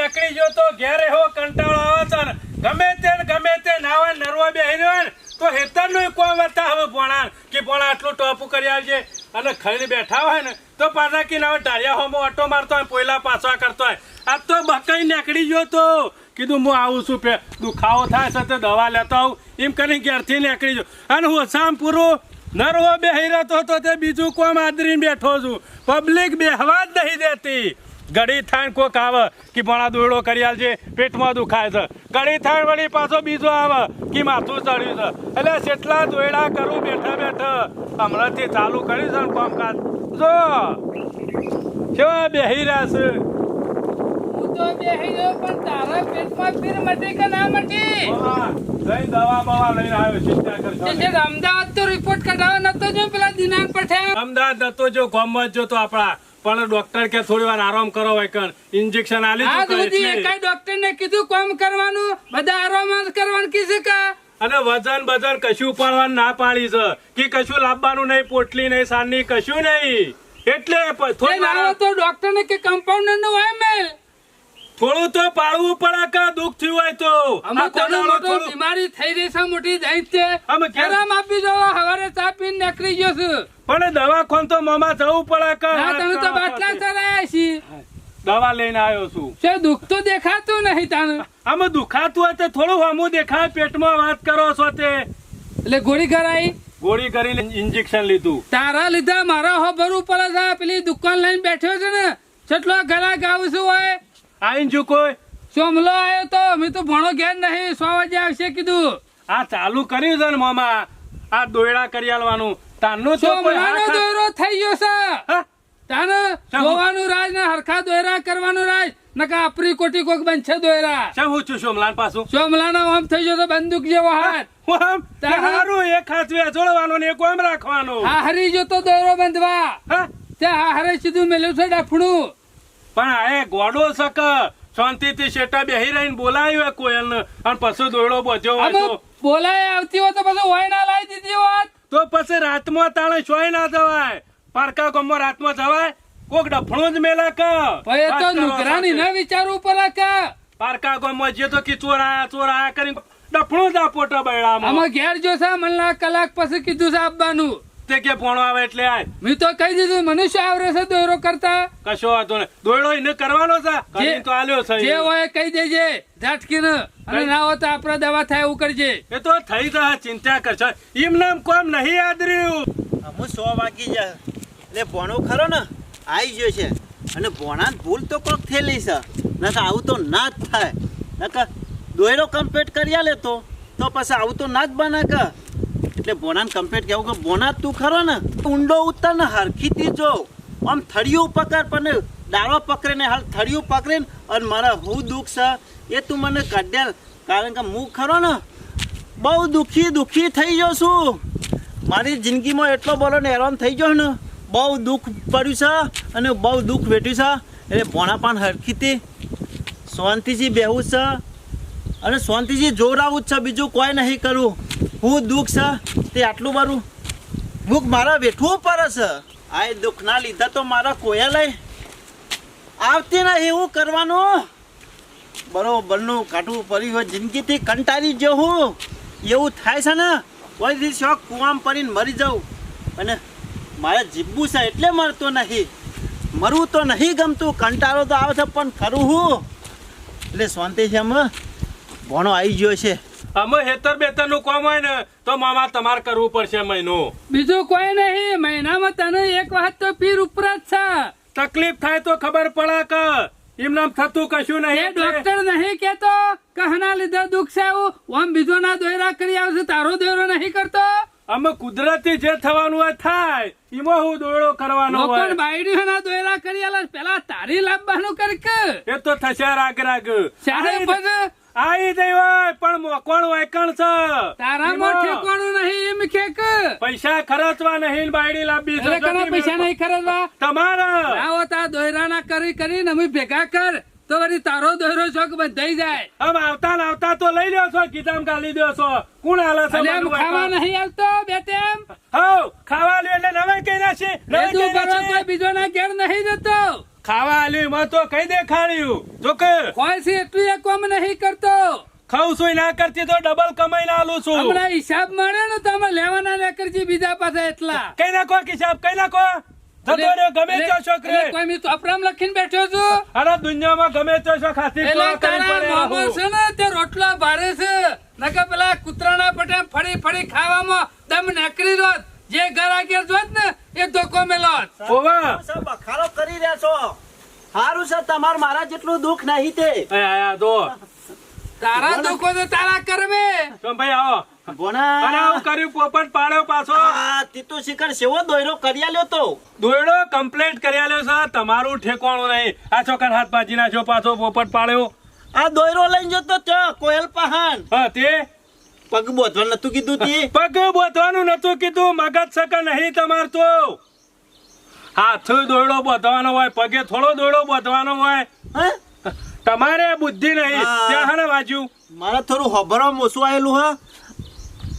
નીકળી ગયો તો ઘેર હો કંટાળો આવે છે ગમે તે ગમે તે નાવા નરવા બેહી રહ્યો ને, તો હેતરનું કોઈ વતા હવે ભોણા કે ભોણા આટલું ટોપું કરી આવજે અને ખાઈને બેઠા હોય ને, તો પાછા કે ના ઢાળિયા હોમો ઓટો મારતો હોય પોયલા પાછા કરતો હોય. આ તો બકાઈ નીકળી ગયો તો. કીધું હું આવું છું પે, દુખાવો થાય છે તો દવા લેતો આવું. એમ કરીને ઘેરથી નીકળી જો અને હું સામ પૂરું નરવો બેહી રહેતો તો તે બીજું કોમ આદરીને બેઠો છું. પબ્લિક બેહવા જ નહીં દેતી. ઘડી થાણ કોક આવે કે ભણા દોરડો કરી આલજે પેટમાં દુખાય છે. ઘડી થાણ વળી પાછો બીજો આવે કે માથું ચડ્યું છે. એટલે જેટલા દોયડા કરું બેઠા બેઠા હમણાંથી ચાલુ કર્યું છે ને કામકાજ. જો કેવા બેહી રહ્યા છે? અમદાવાદ તો રિપોર્ટ કઢાવવા નતો જો પેલા દિનાંક પઠાયા અમદાવાદ નતો જો ગામમાં જ તો આપણા પણ ડોક્ટર કે થોડી વાર આરામ કરો હોય ઇન્જેક્શન આલી આજ સુધી એકાય ડોક્ટર ને કીધું કોમ કરવાનું બધા આરામ કરવાનું કીધું કા. અને વજન બજન કશું ઉપાડવાનું ના પાડી છે. કે કશું લાવવાનું નહીં પોટલી નહીં સાની કશું નહીં. એટલે થોડી તો ડોક્ટર ને કે કમ્પાઉન્ડરનું હોય મેલ. થોડું તો પાડવું પડે કે દુઃખ થયું હોય તો? અમે થોડું મોટું બીમારી થઈ રહી છે મોટી દૈત્ય અમે ક્યાં- આરામ આપી દો હવારે ચા પીને નીકળી ગયો છું. પણ દવાખાન તો મોમાં જવું પડે કે? તમે તો બાટલા ચલાયા છીએ. દવા લઈને આવ્યો છું. છે દુઃખ તો દેખાતું નહીં તાનું આમ દુખાતું હોય તો થોડું હમું દેખાય પેટમાં વાત કરો છો તે એટલે ગોળી કરાઈ ગોળી કરી ઇન્જેક્શન લીધું. તારા લીધા મારા હો ભરવું પડે છે. પેલી દુકાન લઈને બેઠો છે ને. કેટલો ગ્રાહક આવું છું હોય આઈન જો કોઈ. સોમલો આવ્યો તો મેં તો ભણો ઘેર નહીં સો વાગે આવશે કીધું. આ ચાલુ કર્યું છે ને મામા. આ દોયડા કરી આલવાનું તાનો તો દોયરો થઈ ગયો છે? તાને શા રાજ ને હરખા દોયરા કરવાનું રાજ. નકા આપરી કોટી કોક બનશે દોયરા શું હું છું સોમલાન પાછું? સોમલાનો આમ થઈ ગયો છે બંદૂક જેવો હાથ. હારું એક હાથ વેચોળવાનો ને એક ઓમ રાખવાનો. હા હરી જો તો દોયરો બંધવા. હા? ત્યાં સીધું મેલ્યું છે ડફણું. પણ આ ગોડો સક શાંતિથી શેટા બેહી રહીને બોલાવ્યો કોયલ ને અને પછી દોડો બચ્યો હોય બોલાય આવતી હોય તો પછી હોય ના લાવી દીધી હોત. તો પછી રાતમાં તાણે શોય ના જવાય? પારકા ગામમાં રાતમાં જવાય? કોક ડફણું જ મેલા ક? એ તો નુકરાની. ના વિચારવું પડે કે? પારકા ગામમાં જે તો કે ચોર આયા ચોર આયા કરીને ડફણું જ આ પોટા બૈડામાં. આમાં ઘેર જોશે મને કલાક પછી કીધું છે આપવાનું. તે કે પોણો આવે એટલે આય મેં તો કહી દીધું મનુષ્ય આવરે છે દોયરો કરતા. કશો વાંધો નહીં. દોયડો એને કરવાનો છે? કરીને તો આલ્યો છે. જે હોય કહી દેજે ઝાટકીને. અને ના હોય તો આપણે દવા થાય એવું કરજે. એ તો થઈ જાય ચિંતા કરશો. એમ નામ કોમ નહીં યાદ રહ્યું. હું સો વાગી જાય એટલે ભોણો ખરો ને આવી ગયો છે. અને ભોણા ભૂલ તો કોક થયેલી છે. નકર આવું તો ના જ થાય. નકર દોયરો કમ્પ્લીટ કરી આલે તો તો પછી આવું તો ના જ બને કે. એટલે બોનાને કમ્પ્લીટ કેવું કે બોના તું ખરો ને, ઊંડો ઉતર ને હરખીથી જો. આમ થળિયું પકડ, પણ ડાળો પકડે ને હાલ થળિયું પકડે ને અને મારા હું દુઃખ છે, એ તું મને કાઢ્યા કારણ કે હું ખરો ને, બહુ દુઃખી દુઃખી થઈ ગયો છું. મારી જિંદગીમાં એટલો બોલો ને હેરાન થઈ ગયો ને, બહુ દુઃખ પડ્યું છે અને બહુ દુઃખ વેઠ્યું છે. એટલે ભોણા પાન હરખીથી શાંતિથી બેહવું છે અને શાંતિથી જોરાવું જ છે, બીજું કોઈ નહીં કરવું હું દુઃખ છે? તે આટલું મારું દુઃખ મારા વેઠવું પડે છે. આ એ દુઃખના લીધે તો મારા કોયા લઈ આવતી નહીં એવું કરવાનું. બરોબરનું કાઢવું પડ્યું હોય જિંદગીથી કંટાળી જો હું. એવું થાય છે ને, કોઈ દી શોખ કુવામ પડીને મરી જાઉં. અને મારે જીવવું છે એટલે મરતો નહીં. મરવું તો નહીં ગમતું, કંટાળો તો આવે છે, પણ ખરું હું. એટલે શાંતિ છે એમ ભણો આવી ગયો છે. અમે હેતર બેતરનું કોમ હોય ને તો મામા તમારે કરવું પડશે મહિનો. બીજું કોઈ નહીં મહિનામાં તને એક વખત તો પીર ઉપર જ છે. તકલીફ થાય તો ખબર પડે કે એમનામ થતું કશું નહીં ડોક્ટર નહીં કેતો કહના લીધે દુઃખ છે આવું ઓમ બીજો ના દોયરા કરી આવશે તારો દોયરો નહીં કરતો? અમે કુદરતી જે થવાનું હોય થાય એમાં હું દોયડો કરવાનો હોય પણ બાયડીઓ ના દોયરા કરી આલે પેલા તારી લાવવાનું કર કે એ તો થશે રાગ રાગ. શાળે આઈ- જઈ હોય પણ મોકોણ વૈકણ છે. તારામાં ઠેકવાનું નહીં એમ કે પૈસા ખર્ચવા નહીં બાયડી લાવવી છે પૈસા નહીં ખર્ચવા? તમારા. આવો તા દોયરાના કરી કરીને અમે ભેગા કર. તો વળી તારો દોયરો શોખ બંધાઈ જાય. આમ આવતા ને આવતા તો લઈ લ્યો છો ગીતામ ગાલી દો છો. કોણ હાલે છે ખાવા નહીં આવતો બેટેમ હો ખાવા લ્યો એટલે નવાઈ કઈ નાખી બીજો ના ઘેર નહીં જતો. ખાવા આલ્યું એમાં તો કઈ દેખાડ્યું? જો કે કોઈ છે એટલું એ નહીં કરતો. ખાઉં છું ના કરતી તો ડબલ કમાઈને આલું છું. હમણાં હિસાબ મળે ને તો લેવાના લે કરજી બીજા પાસે એટલા. કઈ નાખો હિસાબ કઈ નાખો? ગમે એટલે- ત્યાં કોઈ મેં ચોપડામાં લખીને બેઠો છું. અરે દુનિયામાં ગમે તો છો ખાસી એટલે તારા પડે છે ને તે રોટલા ભારે છે. નકર પેલા કૂતરાના પટે ફળી ફળી ખાવામાં દમ નેકરી રોત જે ઘર આગળ જોત ને એ ધોકો મેલો ઓવા. સર બખારો કરી રહ્યા છો. સારું છે તમાર મારા જેટલું દુઃખ નહીં તે. આયા તો તારા દુઃખો તો તારા કરવે. તો ભાઈ આવો. અને ભોણા આવું કર્યું પોપટ પાડ્યો પાછો. આ તીતુ શિખર સેવો દોયરો કરી લ્યો તો. દોયડો કમ્પ્લેટ કરી આલ્યો છે તમારું ઠેકાણું નહીં. આ છોકરા હાથ બાજી નાખ્યો પાછો પોપટ પાડ્યો. આ દોયરો લઈને જતો કોયલ પહાણ. હા તે? પગ બોધવા નતું કીધું તે? પગ બોધવાનું નતું કીધું મગજ સક નહીં તમાર તો. હાથ દોડો બોધવાનો હોય પગે થોડો દોડો બોધવાનો હોય. હા? તમારે બુદ્ધિ નહીં. ત્યાં હને વાજ્યું. મારે થોડું હોભરો મોસું આવેલું હા.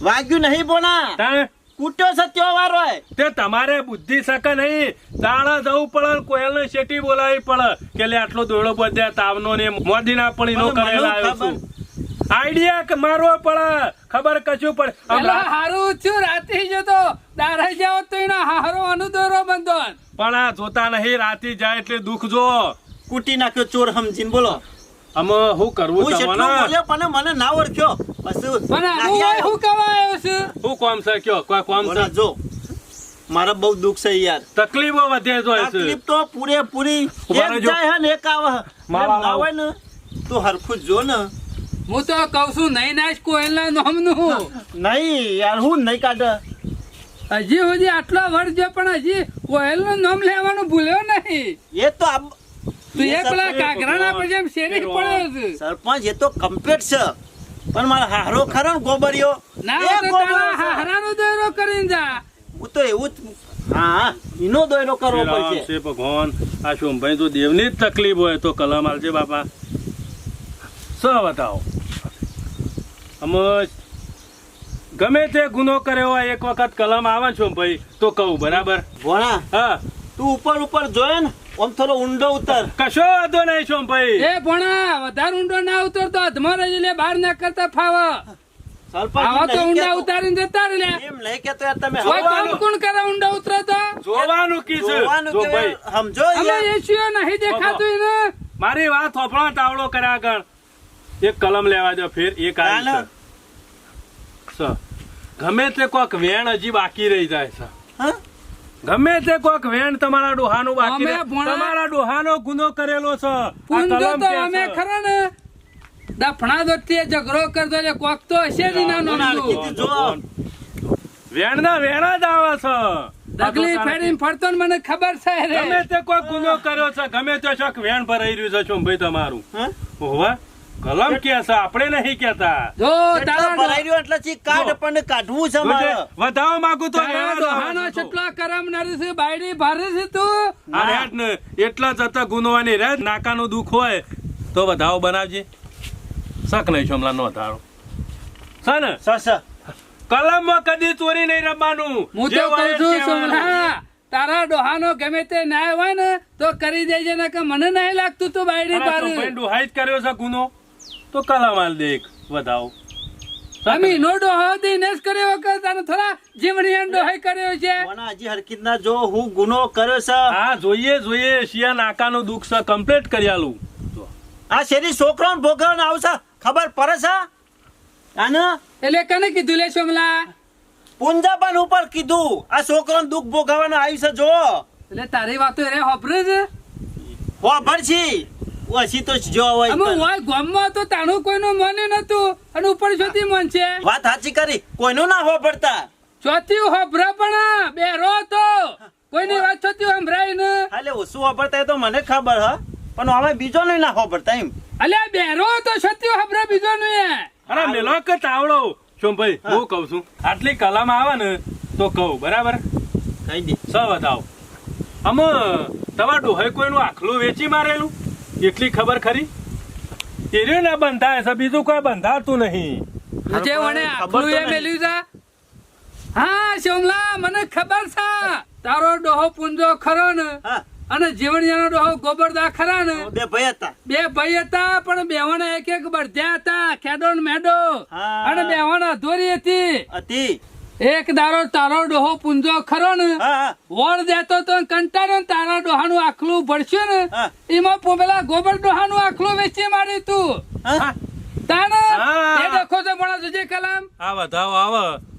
વાગ્યું નહીં બોના કૂટ્યો છે ત્યો વાર હોય. તે તમારે બુદ્ધિ સકે નહીં. દાણા જવું પડે કોયલ ને શેટી બોલાવી પડે. કે આટલો દોડો બધ્યા તાવનો ને મોદી ના પડી નો કરેલા આવ્યો છું. આઈડિયા કે મારવો પડે? ખબર કશું પડે? હમણાં- હારું છું રાતે જતો દારા જાવ તો એનો હારો અનુદોરો બંધન. પણ આ જોતા નહીં રાતે જાય એટલે દુખ જો. કૂટી નાખ્યો ચોર સમજીને બોલો. અમે હું કરવું હું જેટલું બોલ્યો પણ મને ના ઓળખ્યો. બસ પણ હું આવ્યો. હું કવાયો છે? શું કોમ સર કયો? કોઈ કોમ સર જો. મારે બહુ દુઃખ છે યાર. તકલીફો વધે જોય છે તકલીફ તો પૂરેપૂરી. એક જાય હે ને એક આવે હે. મારા. હોય ને તો હરખું જો ને. હું તો કઉ છું નહીં નાશ કોયલના નામનું. નહીં યાર હું નહીં કાઢે. હજી સુધી આટલો વર્ષ છે પણ હજી કોયલનું નામ લેવાનું ભૂલ્યો નહીં. એ તો તું એ પેલા કાગરાના પર જેમ શેરી પડ્યો છે. સરપંચ એ તો કમ્પ્લીટ છે. પણ મારો હારો ખરો ગોબરિયો ના તો ગોબરો તારા. હારાનો દોયરો કરીને જા. હું તો એવું જ હા એનો દોયરો કરવો પડશે. શ્રી ભગવાન આ શોમભાઈ તો દેવની જ તકલીફ હોય તો કલમ આલજે બાપા. શું બતાવો? અમે ગમે તે ગુનો કર્યો હોય એક વખત કલમ આવે છો ભાઈ તો કહું બરાબર? ભોણા હા. તું ઉપર ઉપર જોયે ને આમ થોડો ઊંડો ઉતર. કશો વાંધો નહીં શોમભાઈ એ ભોણા વધારે ઊંડો ના ઉતરતો અધમો રહી લે બહાર ના કરતા ફાવા. આવા તો ઊંડા ઉતારીને જતા રે એમ નહીં કેતો યાર તમે. કોઈ કોણ કરે ઊંડા ઉતરે તો? જોવાનું કી છે જોવાનું કે શોમભાઈ સમજો અમે એશિયો નહીં દેખાતું ને મારી વાત હોફળા તાવડો કર્યા આગળ. એક કલમ લેવા દો ફેર એક આવી ગમે તે કોક વેણ હજી બાકી રહી જાય છે. ગમે તે કોક વેણ તમારા ડોહાનું બાકી તમારા ડોહાનો ગુનો કરેલો છે. આ પૂંજો કલમ તો કે અમે છે. ને? દફણા દોડતી ઝઘડો કરતો એટલે કોક તો હશે જ ના ભગવાન નોંધું. કીધું વેણા જ આવે છે. ડગલી ફેરીને ફરતો ને મને ખબર છે ગમે તે કોઈ ગુનો કર્યો છે ગમે તે શોખ વેણ ભરાઈ રહ્યું છે શું ભાઈ તમારું હોવા. કલમ કે છે આપણે નહીં કેતા જો તારા ભરાઈ રહ્યો એટલે ચી કાઢ પણ કાઢવું છે મારે. વધાવ માંગુ તો છે. છટલો કરમ નરી બાયડી ભારે છે તું? અરે રેટ ને એટલા જતા ગુનવાની રે નાકાનો દુખ હોય તો વધાવ બનાવજે. શક નહીં શમલા નો વધારો. છે ને? કલમમાં કદી ચોરી નહીં રમવાનું. હું તો કહું છું. સોમલા તારા ડોહાનો ગમે તે ન્યાય હોય ને તો કરી દેજે ને કે મને નહીં લાગતું તું બાયડી ભારે. છોકરાએ જ કર્યો છે ગુનો. તો કલામાલ દેખ વધાવો. અમે નો ડોહો દિનેશ કર્યો વખત અને થોડા જીમણી અંડો હે કર્યો છે. કોના હજી હરકત ના જો હું ગુનો કર્યો છે. હા જોઈએ જોઈએ. શિયા નાકાનો દુખ છે કમ્પ્લીટ કરી આલું. આ શેરી છોકરાન ભોગવન આવશે ખબર પડે છે? આને? એટલે કને કીધું લે સોમલા? પુંજાબન ઉપર કીધું આ છોકરાન દુઃખ ભોગવવાનો આવી છે જો. એટલે તારી વાતો રે હોભરે છે હોભર ભરછી ઓછી તો જો હોય અમે. હોય ગામમાં તો તાણું કોઈનું માન્યું નતું અને ઉપર જોતી મન છે. વાત સાચી કરી. કોઈનું ના હો પડતા. ચોથી હોભરા પણ બેરો તો. કોઈની વાત છોતી સંભળાય ને. હાલે ઓછું વાપરતા તો મને ખબર હ પણ અમે બીજો નહીં ના વાપરતા એમ. અલ્યા બેરો તો છોતી હોભરા બીજો નહીં અરે મેલો કે તાવડો. ભાઈ હું. કહું છું આટલી કલામ આવે ને તો કહું બરાબર? કઈ દે. સ બતાવો. આમ તમારું ડોહાઈ કોઈનું આખલું વેચી મારેલું? એટલી ખબર ખરી? એર્યું ના બંધાય છે બીજું કોઈ બંધાતું નહીં. જે વણે ખબર આખલું એ મેલ્યું છે? હા સોમલા મને ખબર છે. તારો ડોહો પુંજો ખરો ને અને જીવણિયાનો ડોહો ગોબરદા ખરા ને. બે ભાઈ હતા. બે ભાઈ હતા પણ બેવાના એક એક બળધ્યા હતા ખેડો ને મેડો અને બેવાના અધોરી હતી. હતી. એક દારો તારો ડોહો પુંજો ખરો ને વળ દેતો તો કંટાળો ને તારા ડોહાનું આખલું ભરશું ને એમાં પેલા ગોબર ડોહાનું આખલું વેચી મારી તું. તાને એ દેખો તો મોણા જોજે કલામ. આ વધાવો આવ.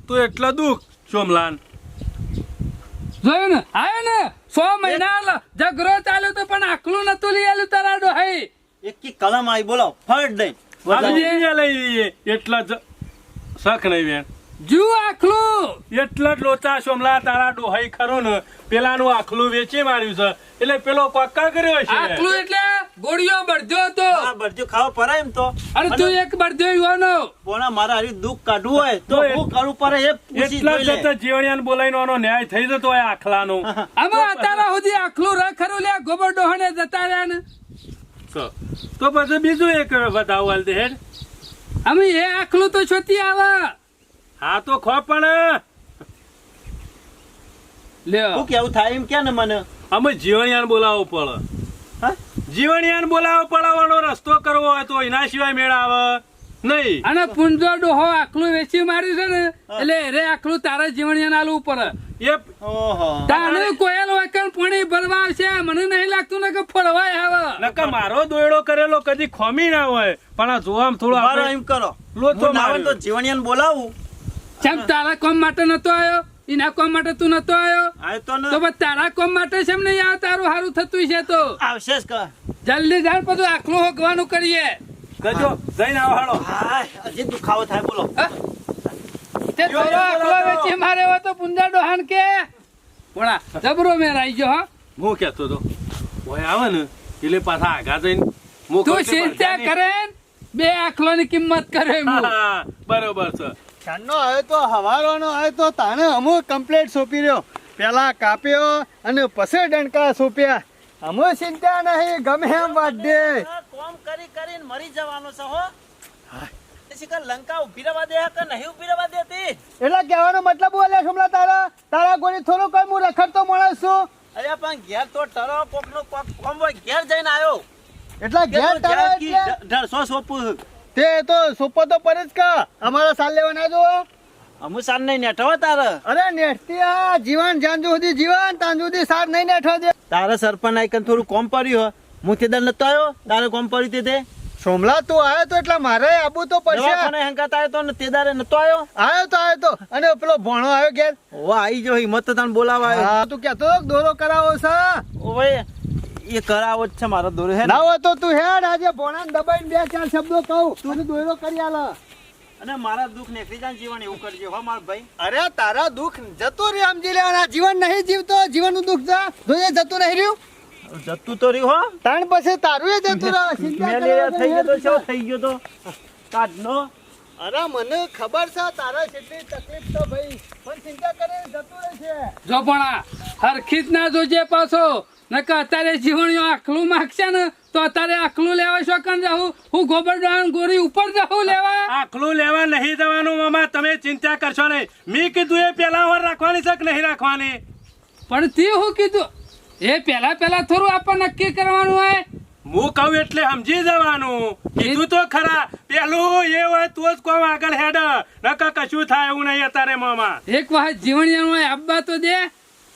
તું એટલા દુઃખ સોમલાન જોયું ને? આયો ને? સો મહિના જગરો ચાલ્યો તો પણ આખલું નતું લઈ આલ્યું તારા ડોહાઈ એકી કલમ આવી બોલો ફટ દઈ. એટલા જ શખ નહીં બેન. જુ આખલું. એટલા જ લોચા સોમલા તારા ડોહાઈ ખરો ને. પેલાનું આખલું વેચી માર્યું છે. એટલે પેલો કોક્કા કર્યો છે આખલું એટલે ગોળીઓ ખાવા એમ તો. અને તું એક બળદ્યો યુવાનો. પોણા મારા હારી દુઃખ કાઢવું હોય તો તો એ- હું એટલા જોઈ લે. જીવણિયાને આનો ન્યાય થઈ જતો હોય આખલાનો. આમાં અત્યારે સુધી આખલું ર ખરું લે ગોબર ડોહાને જતા રહ્યા ને. તો તો પછી બીજું એક બતાવો હાલ દે હેડ. અમે એ આખલું તો છોતી આવે. હા તો ખો પણ. લ્યો. હું કેવું થાય એમ કે ને મને? અમે જીવણિયાન બોલાવવો પડે હા? જીવણિયાન બોલાવવો પડાવવાનો રસ્તો કરવો હોય તો એના સિવાય મેળ આવે. નહીં. અને પુંજો ડોહો આખલું વેચી માર્યું છે ને એટલે રે આખલું તારા જીવણિયાન આલવું પડે. એ તારે કોયલ વાકણ પાણી ભરવા આવશે મને નહીં લાગતું ને કે ફળવાય આવે. નકા મારો દોયડો કરેલો કદી ખોમી ના હોય. પણ આ જોવામાં થોડું એમ કરો. લો તો જીવણિયાન બોલાવું. ચમ તારા કોમ માટે નતો આવ્યો એના કોમ માટે તું નતો આવ્યો તો બસ તારા કોમ માટે છે નહીં આવે તારું સારું થતું છે તો. આવશે જલ્દી જાણ બધું આખલું હોગવાનું કરીએ. ગજો જઈને આવો હાલો. હજી દુખાવો થાય બોલો. તે થોડો આખલો વેચી મારે હોય તો પુંજા ડોહાન કે? પોણા જબરો મેર આવી ગયો હા? હું કેતો તો ઓય આવે ને. એટલે પાછા આગા જઈને તું ચિંતા કરે બે આખલો ની કિંમત કરે બરોબર છે. ચાંદનો આવ્યો તો હવારોનો આવ્યો તો તાને અમુક કમ્પ્લેટ સોંપી રહ્યો. પેલા કાપ્યો અને પછી ડંકા સોંપ્યા. અમુ ચિંતા નહીં ગમે એમ વાઢે દે. કોમ કરી કરીને મરી જવાનો છે હો. લંકા ઊભી રહેવા દે કે નહીં ઊભી રહેવા દેતી? એટલે કહેવાનો મતલબ બોલે શુમલા તારા? તારા ગોળી થોડું કઈ હું રખડતો માણસ છું અરે પણ ઘેર તો ટરો કોક નો કોક કોમ હોય ઘેર જઈને આવ્યો. એટલે ઘેર તારા એટલે? ઢળસો સોપું તે તો સોપો તો પડે જ કા. અમારા સાલ લેવા ના જો અમુ સાર નહીં નેઠો તારે. અરે નેઠતી આ જીવન જ્યાં સુધી જીવન ત્યાં સુધી સાર નહીં નેઠવા દે. તારે સરપંચ આઈકન થોડું કોમ પડ્યું હો. હું તે દર નતો આવ્યો તારે કોમ પડ્યું તે? સોમલા તું આવ્યો તો એટલે મારે આબુ તો પડશે. મને હંકાત આવ્યો તો ને તે દારે નતો આવ્યો આવ્યો તો આવ્યો તો. અને પેલો ભણો આવ્યો ઘેર. ઓ આવી જો હિંમત તો તને બોલાવા આવ્યો તું કેતો દોરો કરાવો છે ઓવે એ કરાવો જ છે મારો દોરો હે ને. ના તો તું હેડ આજે ભોણાને દબાઈને બે ચાર શબ્દો કહું. તું દોરો કરી આલ. અને મારા દુઃખ નીકળી જાય જીવન એવું કરજો હો મારા ભાઈ. અરે તારા દુઃખ જતો રહ્યું સમજી લેવાના. જીવન નહીં જીવતો જીવનનું દુઃખ જા. જોઈએ જતું નહીં રહ્યું? જતું તો રહ્યું હો. તાણ પછી તારું એ જતું રહે ચિંતા મેલેરિયા થઈ ગયો તો શું થઈ ગયો તો? કાઢનો. અરે મને ખબર છે તારા જેટલી તકલીફ તો ભાઈ પણ ચિંતા કરે જતું રહે છે. જો પણ આ હરખી જ ના જોજે પાછો. નકર અત્યારે જીવણીઓ આખલું માગશે ને તો અત્યારે આખલું લેવા શોકન જાઉં હું ગોબર ડોહાન ગોરી ઉપર જાઉં લેવા? આખલું લેવા નહીં જવાનું મામા તમે ચિંતા કરશો નહીં. મી કીધું એ પેલા વાર રાખવાની છે કે નહીં રાખવાની? પણ તે હું કીધું એ પેલા પેલા થોડું આપણે નક્કી કરવાનું હોય. હું કહું એટલે સમજી જવાનું. કીધું તો ખરા. પેલું એ હોય તો જ કોમ આગળ હેડ. નકા કશું થાય એવું નહીં અત્યારે મામા. એક વખત જીવણીઓ આબ્બા તો દે.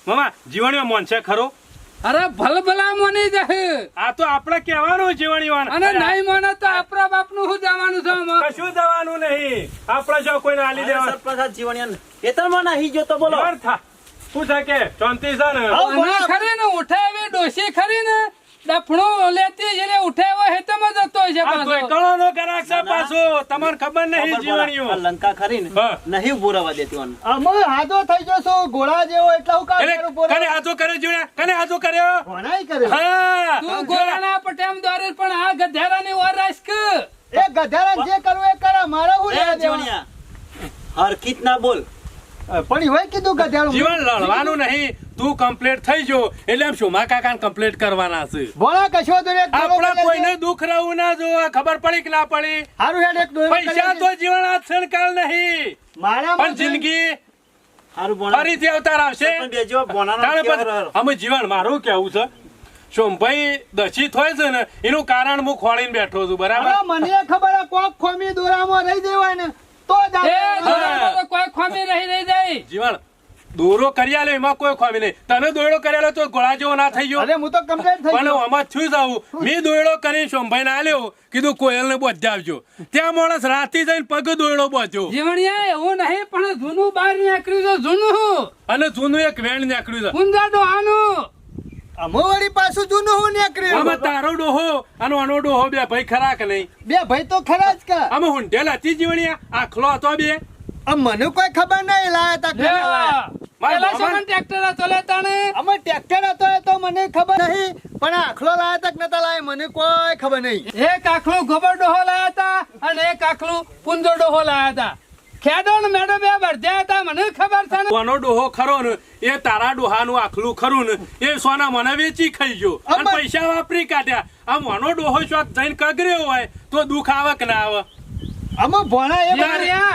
મામા જીવણીઓ મોનશે ખરો? અરે ભલભલા મોની જશે આ તો આપણે કહેવાનું જીવણીઓ અને નહીં મને તો આપણા બાપનું શું જવાનું છે આમાં? કશું જવાનું નહીં. આપણે જો કોઈને આલી દેવા સરપ્રસાદ જીવણી એ તો મને અહીં જો તો બોલો. શું છે કે? શાંતિ છે ને? ખરી ને ઉઠાવી ડોશી ખરી ને? ડફણું લેતી એટલે ઉઠાવ્યો હેતમાં જતો પાછો. છે પાછો. તમને ખબર નહીં જીવણીઓ. લંકા ખરી ને નહીં ઉભું રહેવા દેતી મને અમે હાથો થઈ ગયો છું જેવો એટલે હું કામ કરું કને હાથો કર્યો જીવણ્યા કને હાથો કર્યો? ભણાઈ કર્યો. હા. તું ગોરાના પટેમ દોરે પણ આ ઓર રાસ્ક એ ગધાડા જે કરવું એ કરે મારે હું એ લેવા દેવા? ના બોલ. પણ હોય કીધું ગધાડું જીવન લડવાનું નહીં. તું કમ્પ્લીટ થઈ જો. એટલે એમ શું મા કાકા કમ્પ્લીટ કરવાના છે. ભોળા કશો તો આપણા કોઈને દુખ રહું ના જો ખબર પડી કે ના પડી? હારું હેડ એક પૈસા તો જીવન આછણ કાલ નહીં. મારા પણ જિંદગી ફરીથી અવતાર આવશે? અમે જીવન મારું કેવું છે? સોમભાઈ દશિત હોય છે ને એનું કારણ હું ખોળીને બેઠો છું બરાબર? મને ખબર કોક ખોમી દોરામાં રહી જવાય ને. તો કોઈ ખોમી રહી રહી જાય. જીવણ દોરો કરી આલે એમાં કોઈ ખામી નહીં. તને દોયડો કરેલો તો ગોળા જેવો ના થઈ ગયો. અરે હું તો કમ્પ્લેટ થઈ પણ આમાં થયું જાવું મેં દોયડો કરી સોમભાઈ ના આલ્યો કીધું કોયલ ને બોધાવજો ત્યાં માણસ રાતી જઈને પગ દોયડો બોધ્યો. જીવણિયા એવું નહીં પણ જૂનું બહાર નીકળ્યું છે જૂનું. અને જૂનું એક વેણ નીકળ્યું છે. કુંજા ડોહાનું અમો વળી પાછું જૂનું હું નીકળ્યું. આમાં તારો ડોહો અને આનો ડોહો બે ભાઈ ખરા કે નહીં? બે ભાઈ તો ખરા જ કા. આમાં હુંટેલ હતી જીવણિયા? આખલો હતો બે? આ મને કોઈ ખબર નહીં લાયા તા પેલા મામા- ટ્રેક્ટર હતો લે તાણે. અમે ટ્રેક્ટર હતો એ તો મને ખબર નહીં પણ આખલો લાયા તક નતા લાય મને કોઈ ખબર નહીં. એક આખલો ગોબર ડોહો લાયા હતા અને એક આખલું પુંજો ડોહો લાયા હતા ખેડો ને મેડો વર્ધ્યા હતા મને ખબર છે કોનો ડોહો ખરો ને એ તારા ડોહાનું આખલું ખરું ને એ સોના મને વેચી ખાઈ ગયો. અને પૈસા વાપરી કાઢ્યા. આ મોનો ડોહો શોખ જઈને કગર્યો હોય તો દુઃખ આવે કે ના આવે. આમાં ભણા એ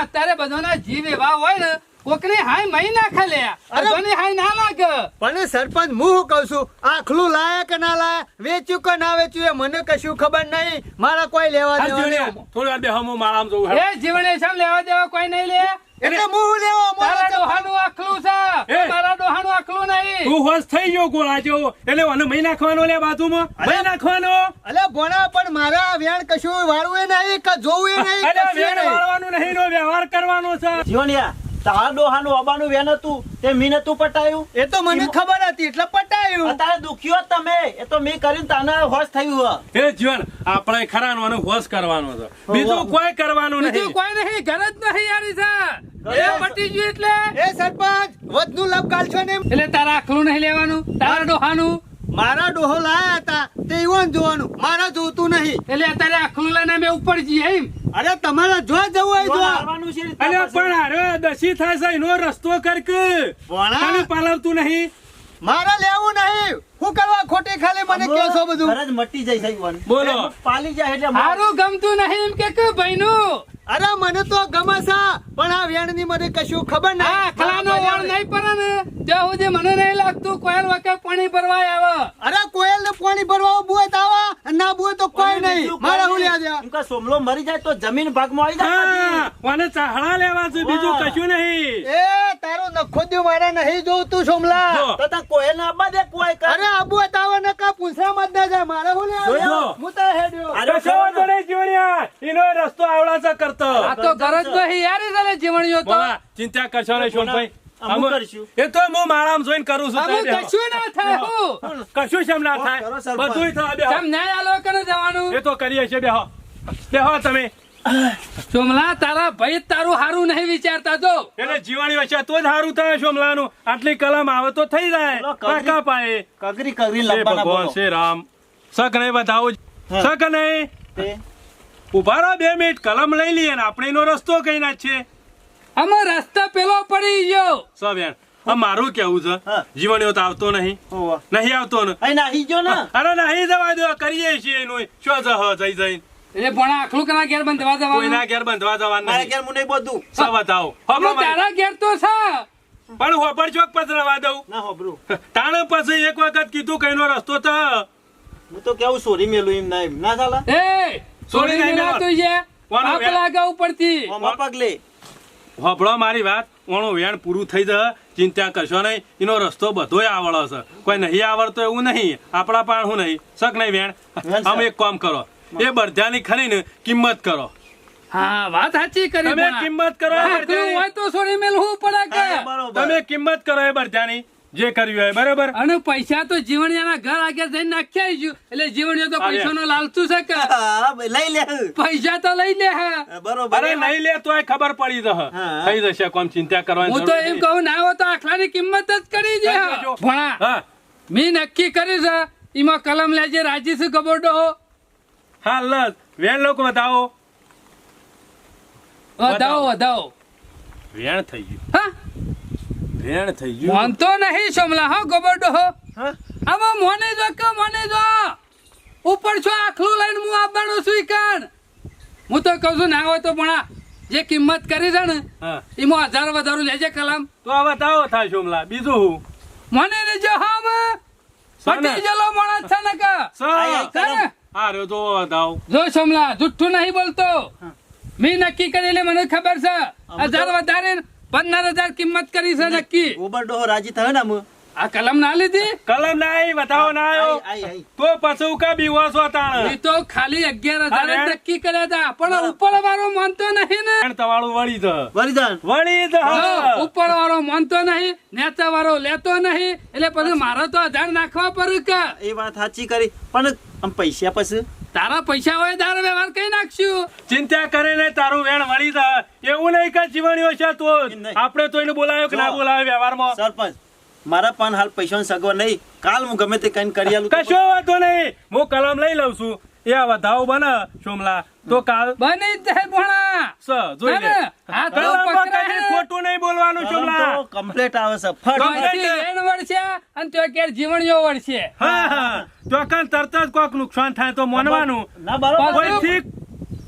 અત્યારે બધાના જીવ એવા હોય ને કોકની હાય મહી નાખે લે અરે- હાય ના લાગે. પણ સરપંચ હું શું કહું છું? આખલું લાયા કે ના લાયા? વેચ્યું કે ના વેચ્યું એ મને કશું ખબર નહીં. મારા કોઈ લેવા દેવા થોડી વાર બે હમું માળામાં એ જીવણે શામ લેવા દેવા કોઈ નહીં લે. એટલે હું લેવા? મારા ડોહાનું આખલું છે. મારા ડોહાનું આખલું નહીં. તું હોશ થઈ ગયો ગોળા જેવો. એટલે મને મહી નાખવાનો લે બાજુમાં? મહી નાખવાનો? અલે ભણા પણ મારા વેણ કશું વાળવું નહીં કે જોવું એ નહીં અરે વેણ નહીં. વાળવાનું નહીં નો વ્યવહાર કરવાનો છે. તારા ડોહાનું અબાનું વેન હતું તે મી નતું પટાયું? એ તો મને ખબર હતી એટલે પટાયું. તારે દુખ્યો તમે. એ તો મેં કરીને તાને હોશ થયું હે. એ જીવન આપણે ખરાનો અને હોશ કરવાનો છે. બીજું કોઈ કરવાનું બીજું કોઈ નહીં ઘર જ નહીં યારી છે. એ પટી ગયું એટલે? એ સરપંચ વધુ લપ ગાલશો ને એટલે તારા આખલું નહીં લેવાનું? તારા ડોહાનું? મારા ડોહો લાયા હતા તે ઈવન જોવાનું. મારા જોતું નહીં. એટલે અત્યારે આખલું લઈને અમે ઉપર જઈએ એમ? અરે તમારે જો જવું હોય તો અરે છે રીતના અલ્યા પણ અરે દસી થાય છે એનો રસ્તો કર કે ભણા. પાલવતું નહીં. મારે લેવું નહીં. હું કરવા ખોટી ખાલી મને કે છો બધું? મટી જાય છે બોલો. પાલી જાય એટલે મારું ગમતું નહીં એમ કે કે ભાઈનું. અરે મને તો ગમે છે પણ આ વેણની મને કશું ખબર ના ખલાનો આખલાનો નહીં પડે ને ત્યાં સુધી મને નહીં લાગતું કોયલ વખત પાણી ભરવા આવે. અરે કોયલ ને પાણી ભરવા બુએ તો આવે ના બુએ તો કોઈ નહીં. મારા હું લ્યા દે કે સોમલો મરી જાય તો જમીન ભાગમાં આવી જાય હા મને ચાહડા લેવા છે બીજું કશું નહીં. એ તારું નખોદ્યું મારે નહીં જોતું સોમલા. તો તા કોયલ ના આબા દે કોઈ કર. અરે આબુ તાવ ને કા પૂછરા મત ના જાય મારે હું લ્યા જોયો? હું તો હેડ્યો અરે કશો વાંધો નહીં જીવણિયા એનો રસ્તો આવડા છે કરતો આ તો ઘર જ નહીં યાર ચાલે જીવણીઓ તો બોલા, ચિંતા કરશો ને શોનભાઈ. અમુક અમુક- એ તો હું માળામાં જોઈને કરું છું આમાં તમે બેહો. કશું ના થાય હું. કશું શેમ ના થાય. સરપંચ. બધુંય થાય બેહો. કેમ આલો કે જવાનું. એ તો કરીએ છીએ બેહો. બેહો તમે. ચોમલા તારા ભાઈ જ તારું હારું નહીં વિચારતા જો. એટલે જીવાણી વચ્ચે તો જ સારું થાય સોમલાનું. આટલી કલમ આવે તો થઈ જાય. પાકા પાયે. કગરી કગરી લંબાના ભગવાન શ્રી રામ. શક નહીં બતાવું. શક નહીં. ઊભા રહો બે મિનિટ કલમ લઈ લઈએ ને. આપણે એનો રસ્તો કઈ ના છે. આમાં રસ્તા પેલો પડી ગયો. સો બેન? આ મારું કેવું છે. જીવણીઓ તો આવતો નહીં. નહીં આવતો ને? અહીં નાહી ગયો ને? અરે નહીં જવા દો કરીએ છીએ એનું. શું જહ જઈ જઈ. એટલે પણ આખલું કના ઘેર બંધવા કોઈના જવાનું ઘેર બંધવા જવાનું મારે નહીં. ઘેર મુને બધું. સો બતાવો. આમાં તારા ઘેર તો છે. પણ હોબર ચોક પધરાવા દઉં. ના હોબરું તાણ પછી એક વખત કીધું કઈનો રસ્તો તો હું. તો કેવું સોરી મેલું એમ ના એમ. ના ચાલે એ સોરી નહીં મેલાતું છે. કોનો પાપ વ્યા- લાગે ઉપરથી ઓમાં પગલે. હોભળો મારી વાત. ઓણું વેણ પૂરું થઈ જશે. ચિંતા કરશો નહીં. એનો રસ્તો બધો આવડો છે. કોઈ નહીં આવડતો એવું નહીં. આપણા પણ હું નહીં. શક નહીં વેણ. આમ એક કામ કરો. એ બરજાની ખરીને કિંમત કરો. હા વાત સાચી કરી તમે કિંમત કરો. હોય તો હા, તમે કિંમત કરો એ બરજાની. જે કર્યું હોય બરાબર? અને પૈસા તો જીવણિયાના ઘર આગળ જઈને નાખ્યા આવીશું. એટલે જીવણીઓ તો. પૈસાનો લાલતું છે કે? લઈ લે પૈસા તો લઈ લે હે. બરોબર. અરે નહીં લે તો ખબર પડી જશે. થઈ જશે કોમ ચિંતા કરવાની હું તો એમ કહું ના હોય તો આખલાની કિંમત જ કરી દે. ભણા હા. મેં નક્કી કર્યું છે એમાં કલમ લેજે રાજી છે ગબોડો હા લસ વેણ લોકો વધાવો વધાવો. વધાવો. વેણ થઈ ગયું. હા? વેણ થઈ ગયું. મોનતો નહીં સોમલા હો ગોબરડો હો. હા? આમાં મોને જો કે મોને જો. ઉપર છો આખલું લઈને હું આવવાનો છું ઈ કાન હું તો કહું છું ના હોય તો પણ જે કિંમત કરી છે ને એમાં હજાર વધારું લેજે કલમ. તો આ બતાવો થાય સોમલા બીજું હું? મને લેજો હા પટી જલો માણસ છે ને કે. રહ્યો તો દાવ. જો સોમલા જુઠ્ઠું નહીં બોલતો. મેં નક્કી કરેલી મને ખબર છે. હજાર વધારે પંદર હજાર કિંમત કરી છે નક્કી. ઉબર ડોહો રાજી થયો ને આ કલમ ના લીધી? કલમ ના આવી બતાવો ના આવ્યો. તો પછી કા બીવો છો એ તો ખાલી અગિયાર હજાર જ. નક્કી કર્યા હતા પણ ઉપર વાળો માનતો નહીં ને. પણ તમારું વળી દ વરદાન વળી દ ઉપર વાળો માનતો નહીં નેતા વાળો લેતો નહીં એટલે પછી મારો તો હજાર નાખવા પડે કે? એ વાત સાચી કરી પણ આમ પૈસા પછી? તારા પૈસા હોય તારો વ્યવહાર કઈ નાખશું. ચિંતા કરીને તારું વેણ વળી દ એવું નહીં કે જીવણીઓ છે તો. આપણે તો એને બોલાયો કે ના. બોલાયો વ્યવહારમાં. સરપંચ મારા પણ હાલ પૈસાનો સગવડ નહીં. કાલ હું ગમે તે કઈ કરી આલું કશો વાંધો નહીં. હું કલમ લઈ લઉં છું. એ વધાવ બને સોમલા તો કાલ બની જ જાય ભણા. સ જોઈ લે. ના, તો કદી ખોટું નહીં બોલવાનું સોમલા તો complete આવે છે. ફટ એન વળશે અને તો કે જીવણીઓ વળશે. હા હા. તો કાલ તરત જ કોક નુકસાન થાય તો માનવાનું. ના બરોબર. કોઈ ઠીક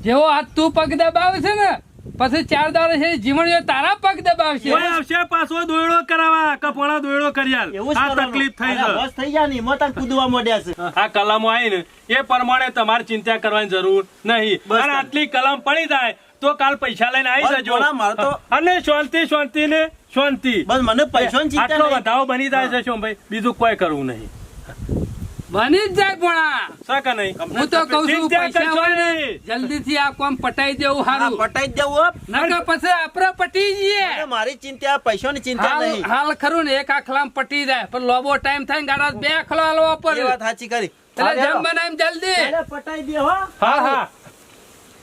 જેવો હાથ તું પગ દબાવશે ને પછી ચાર દાડે છે જીવણીઓ તારા પગ દબાવશે. આવશે પાછો દોયડો કરાવવા કપડા દોયડો કરી આલ એવું જ આ તકલીફ થઈ છે બસ થઈ ગયા ને એમાં કૂદવા માંડ્યા છે. આ કલમો આવીને એ પ્રમાણે તમારે ચિંતા કરવાની જરૂર નહીં. અને આટલી કલમ પડી જાય તો કાલ પૈસા લઈને આવી જજો. તો- અને શાંતિ શાંતિ ને શાંતિ. બસ મને પૈસાની ચિંતા આટલો વધારો બની જાય છે શું ભાઈ બીજું કોઈ કરવું નહીં. બની જ જાય પણ. હું તો કઉ છું પૈસા હોય ને નહીં. જલ્દીથી આ કોમ પટાઈ દેવું સારું પટાઈ દેવું નકર પછી આપડે પટી જઈએ. મારી ચિંતા પૈસાની ચિંતા હાલ નહીં. હાલ ખરું ને એક આખલામ પટી જાય. પણ લોબો ટાઈમ થાય ને ગાડા બે આખલો હાલવા પડે વાત સાચી કરી. એટલે જેમ જલ્દી. પટાઈ દે હો. હા હા.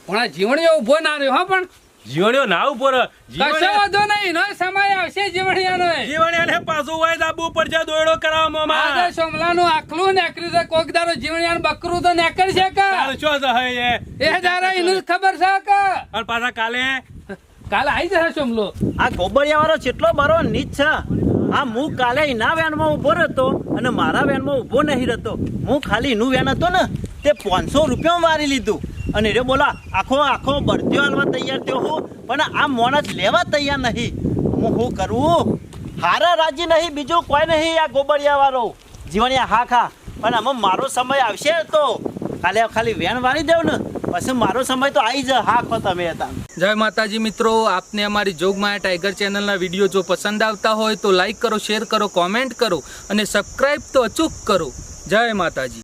પણ જીવણી ઊભો ના રહ્યો હા પણ. જીવણીઓ ના ઉપર કશો વાંધો નહીં નો સમય આવશે જીવણીયાનો જીવણીઓને પાછું વાય દાબવું પડશે દોયડો કરાવવામાં. આજે સોમલાનું આખલું નેકર્યું છે કોક દારો જીવણીયાનું બકરું તો નેકરશે કે? ચાલશો જ હે એ? એ દારા એનું ખબર છે કે? અને પાછા કાલે? કાલે આવી જશે સોમલો આ ગોબરિયા વાળો કેટલો બરો નીચ છે? આ હું કાલે એના વેનમાં ઊભો રહેતો અને મારા વેનમાં ઊભો નહીં રહેતો. હું ખાલી એનું વેન હતો ને તે પાંચસો રૂપિયા મારી લીધું. અને રે બોલા, આખો આખો બળતીઓ હાલવા તૈયાર થયો હું, પણ આ મોણસ લેવા તૈયાર નહીં. હું શું કરું? હારા રાજી નહીં, બીજું કોઈ નહીં આ ગોબરિયાવાળો. જીવણિયા હા ખા. પણ આમાં મારો સમય આવશે તો. કાલે ખાલી વેન વાળી દેવ ને, પછી મારો સમય તો આવી જ, હા ખો તમે હતા. જય માતાજી મિત્રો, આપને અમારી જોગમાયા ટાઈગર ચેનલના વીડિયો જો પસંદ આવતા હોય તો લાઈક કરો, શેર કરો, કોમેન્ટ કરો અને સબસ્ક્રાઈબ તો અચૂક કરો. જય માતાજી.